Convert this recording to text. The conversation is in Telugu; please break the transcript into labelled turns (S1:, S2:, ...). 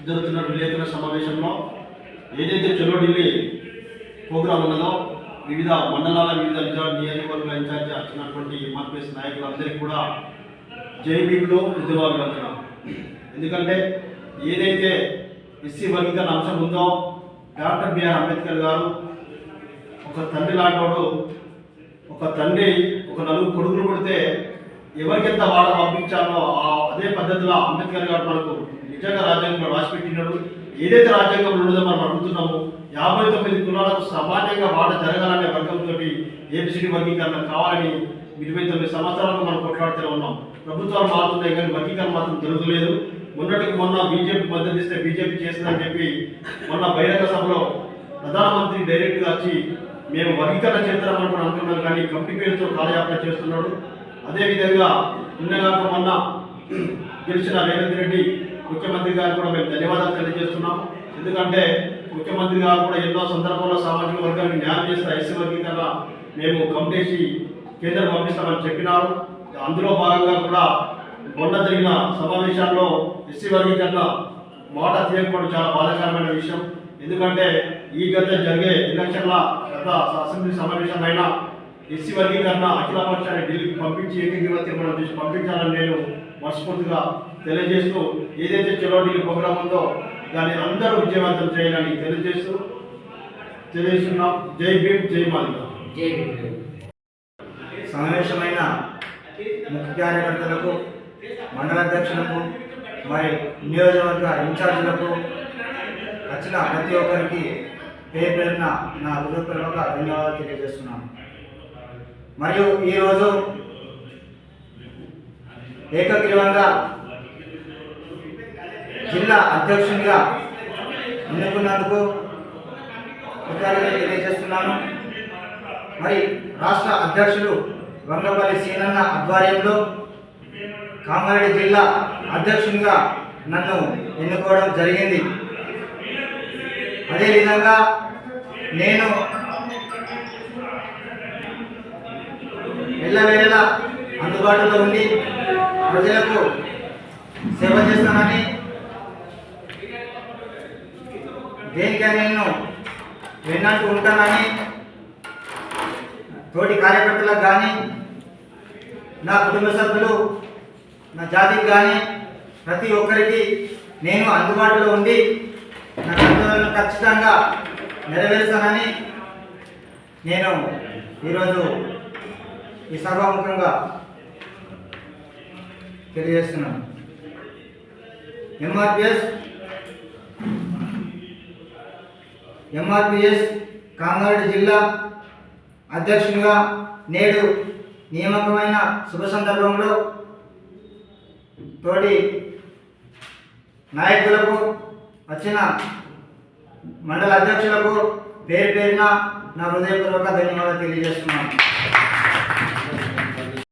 S1: జరుగుతున్న విలేకరుల సమావేశంలో ఏదైతే చలో ఢిల్లీ ప్రోగ్రాం ఉన్నదో వివిధ మండలాల వివిధ నిజాం నియోజకవర్గాల ఇన్ఛార్జ్ వచ్చినటువంటి ఎంఆర్పిఎస్ నాయకులందరికీ కూడా జైబీలో ఉద్యోగాభివందనం ఎందుకంటే ఏదైతే ఎస్సీ వర్గీకరణ అంశం ఉందో డాక్టర్ బిఆర్ అంబేద్కర్ గారు ఒక తండ్రి లాంటివాడు ఒక తండ్రి ఒక నలుగురు కొడుకులు కొడితే ఎవరికెంత వాడ పంపించాలో ఆ అదే పద్ధతిలో అంబేద్కర్ గారు మనకు నిజంగా రాజ్యాంగంలో రాసిపెట్టినాడు. ఏదైతే రాజ్యాంగంలో ఉన్నదో మనం అడుగుతున్నాము యాభై తొమ్మిది కులాలకు సమానంగా వాట జరగాలనే వర్గంతో ఏబిసిడి వర్గీకరణ కావాలని ఇరవై తొమ్మిది సంవత్సరాలకు మనం కొట్లాడుతూనే ఉన్నాం. ప్రభుత్వాలు మారుతున్నాయి కానీ వర్గీకరణ మాత్రం జరగలేదు మొన్నటికి మొన్న బీజేపీ మద్దతు ఇస్తే బీజేపీ చేస్తుందని చెప్పి మొన్న బహిరంగ సభలో ప్రధానమంత్రి డైరెక్ట్గా వచ్చి మేము వర్గీకరణ చేస్తామని కూడా అనుకున్నాం కానీ కమిటీ పేరుతో కాలయాపన చేస్తున్నాడు. అదేవిధంగా నిన్నగాక మొన్న గెలిచిన రేవంత్ రెడ్డి ముఖ్యమంత్రి గారు కూడా మేము ధన్యవాదాలు తెలియజేస్తున్నాం ఎందుకంటే ముఖ్యమంత్రి గారు కూడా ఎన్నో సందర్భాల్లో సామాజిక వర్గానికి న్యాయం చేసిన ఎస్సీ వర్గీకరణ మేము కమిటేసి కేంద్రం పంపిస్తామని చెప్పినారు. అందులో భాగంగా కూడా మొన్న జరిగిన సమావేశాల్లో ఎస్సీ వర్గీకరణ మాట తీయకపోవడం చాలా బాధాకరమైన విషయం. ఎందుకంటే ఈ గత జరిగే ఎలక్షన్ల గత అసెంబ్లీ సమావేశాలైనా ఎస్సీ వర్గీకరణ అఖిల పక్షాన్ని ఢిల్లీకి పంపించి ఏకీకృత తీర్మానం చేసి పంపించాలని నేను మనస్ఫూర్తిగా తెలియజేస్తూ ఏదైతే చలో ఢిల్లీ ప్రోగ్రాం ఉందో దాన్ని అందరూ విజయవంతం చేయాలని తెలియజేస్తూ తెలియజేస్తున్నాం. జై భీమ్ జై మాలిక
S2: జై భీమ్.
S3: సమావేశమైన ముఖ్య కార్యకర్తలకు మండల అధ్యక్షులకు మరి నియోజకవర్గ ఇన్ఛార్జీలకు వచ్చిన ప్రతి ఒక్కరికి పేరు పేరున నా హృదయపూర్వక ధన్యవాదాలు తెలియజేస్తున్నాను. మరియు ఈరోజు ఏకగ్రీవంగా జిల్లా అధ్యక్షునిగా ఎన్నుకున్నందుకు కృతజ్ఞతలు తెలియజేస్తున్నాను. మరి రాష్ట్ర అధ్యక్షులు వంగపల్లి సీనన్న ఆధ్వర్యంలో కామారెడ్డి జిల్లా అధ్యక్షునిగా నన్ను ఎన్నుకోవడం జరిగింది. అదేవిధంగా నేను ఎల్లవేళలా అందుబాటులో ఉండి ప్రజలకు సేవ చేస్తానని దేనికైనా నేను వెన్నట్టు ఉంటానని తోటి కార్యకర్తలకు కానీ నా కుటుంబ సభ్యులు నా జాతికి కానీ ప్రతి ఒక్కరికి నేను అందుబాటులో ఉండి నా కర్తవ్యాలను ఖచ్చితంగా నెరవేరుస్తానని నేను ఈరోజు ఈ సర్వముఖంగా తెలియజేస్తున్నాను. ఎంఆర్పిఎస్ ఎంఆర్పిఎస్ కామారెడ్డి జిల్లా అధ్యక్షునిగా నేడు నియామకమైన శుభ సందర్భంలో తోటి నాయకులకు వచ్చిన మండల అధ్యక్షులకు పేరు పేరున నా హృదయపూర్వక ధన్యవాదాలు తెలియజేస్తున్నాను.